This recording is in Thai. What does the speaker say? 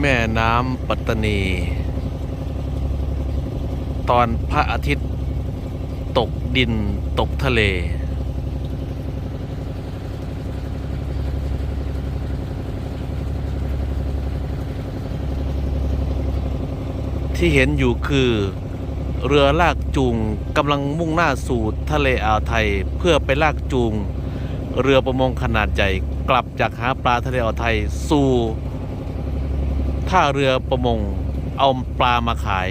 แม่น้ำปัตตานี ตอนพระอาทิตย์ ตกดินตกทะเล ที่เห็นอยู่คือเรือลากจูงกำลังมุ่งหน้าสู่ทะเลอ่าวไทยเพื่อไปลากจูง เรือประมงขนาดใหญ่กลับจากหาปลาทะเลอ่าวไทยสู่ ท่าเรือประมงเอาปลามาขาย